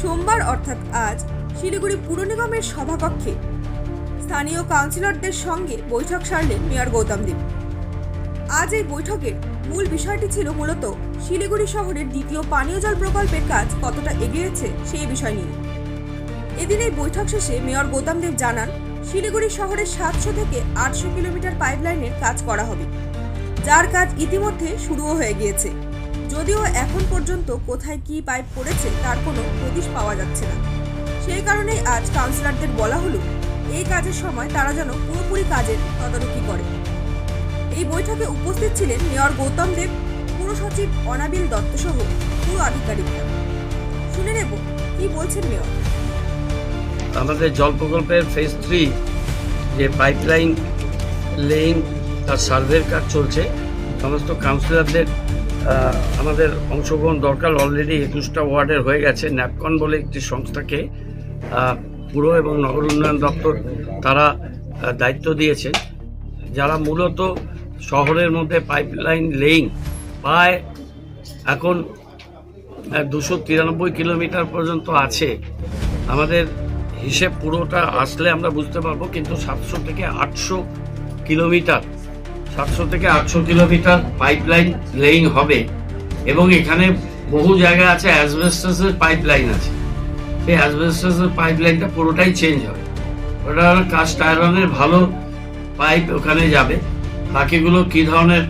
সোমবার অর্থাৎ আজ শিলিগুড়ি পুর নিগমের সভাকক্ষে স্থানীয় কাউন্সিলরদের সঙ্গে বৈঠক সারলেন মেয়র গৌতম দেব। আজ এই বৈঠকের মূল বিষয়টি ছিল মূলত শিলিগুড়ি শহরের দ্বিতীয় পানীয় জল প্রকল্পের কাজ কতটা এগিয়েছে সেই বিষয় নিয়ে। এদিন এই বৈঠক শেষে মেয়র গৌতম দেব জানান, শিলিগুড়ি শহরের সাতশো থেকে আটশো কিলোমিটার পাইপলাইনের কাজ করা হবে, যার কাজ ইতিমধ্যে শুরুও হয়ে গিয়েছে। যদিও এখন পর্যন্ত কোথায় কি পাইপ পড়েছে তার কোনো হদিশ পাওয়া যাচ্ছে না। সেই কারণেই আজ কাউন্সিলরদের বলা হলো, এই কাজের সময় তারা যেন পুরোপুরি কাজের তদারকি করে। এই বৈঠকে উপস্থিত ছিলেন মেয়র গৌতম দেব পুর সচিব অনাবিল দত্ত সহ পুরো আধিকারিকরা। শুনে নেব, কি বলছেন মেয়র? আমাদের জল প্রকল্পের ফেজ থ্রি যে পাইপলাইন লেইন তার সার্ভের কাজ চলছে। সমস্ত কাউন্সিলরদের আমাদের অংশগ্রহণ দরকার অলরেডি একুশটা ওয়ার্ডের হয়ে গেছে। ন্যাপকন বলে একটি সংস্থাকে পুর এবং নগর উন্নয়ন দপ্তর তারা দায়িত্ব দিয়েছে। যারা মূলত শহরের মধ্যে পাইপলাইন লেইং প্রায় এখন দুশো তিরানব্বই কিলোমিটার পর্যন্ত আছে। আমাদের হিসেব পুরোটা আসলে আমরা বুঝতে পারব, কিন্তু সাতশো থেকে আটশো কিলোমিটার সাতশো থেকে আটশো কিলোমিটার পাইপলাইন লেইং হবে এবং এখানে বহু জায়গা আছে অ্যাসবেস্টাসের পাইপলাইন আছে। সেই অ্যাসবেস্টাসের পাইপলাইনটা পুরোটাই চেঞ্জ হবে। ওটা কাস্ট আয়রনের ভালো পাইপ ওখানে যাবে। বাকিগুলো কি ধরনের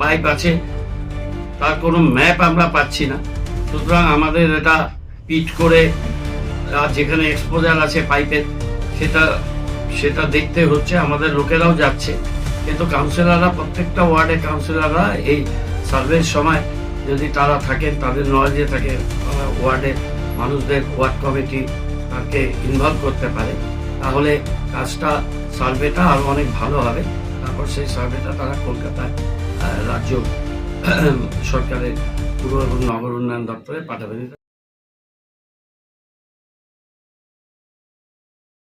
পাইপ আছে, তার কোনো ম্যাপ আমরা পাচ্ছি না। সুতরাং আমাদের এটা পিট করে, আর যেখানে এক্সপোজার আছে পাইপের সেটা সেটা দেখতে হচ্ছে। আমাদের লোকেরাও যাচ্ছে। কিন্তু কাউন্সিলররা, প্রত্যেকটা ওয়ার্ডে কাউন্সিলররা এই সার্ভের সময় যদি তারা থাকেন, তাদের নলেজে থাকে ওয়ার্ডে মানুষদের, ওয়ার্ড কমিটি তাকে ইনভলভ করতে পারে, তাহলে কাজটা, সার্ভেটা আরও অনেক ভালো হবে। তারপর সেই সার্ভেটা তারা কলকাতায় রাজ্য, সরকারের পুর এবং নগর উন্নয়ন দপ্তরে পাঠাবেন।